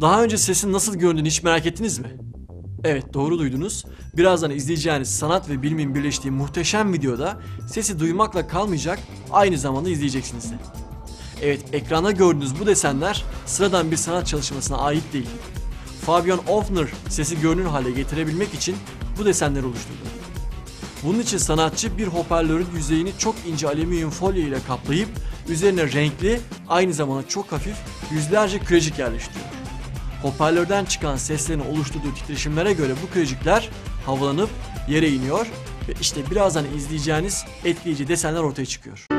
Daha önce sesin nasıl göründüğünü hiç merak ettiniz mi? Evet doğru duydunuz. Birazdan izleyeceğiniz sanat ve bilimin birleştiği muhteşem videoda sesi duymakla kalmayacak aynı zamanda izleyeceksiniz de. Evet ekranda gördüğünüz bu desenler sıradan bir sanat çalışmasına ait değil. Fabian Ofner sesi görünür hale getirebilmek için bu desenleri oluşturdu. Bunun için sanatçı bir hoparlörün yüzeyini çok ince alüminyum folyo ile kaplayıp üzerine renkli, aynı zamanda çok hafif yüzlerce kırıcık yerleştiriyor. Hoparlörden çıkan seslerin oluşturduğu titreşimlere göre bu kırıcıklar havalanıp yere iniyor ve işte birazdan izleyeceğiniz etkileyici desenler ortaya çıkıyor.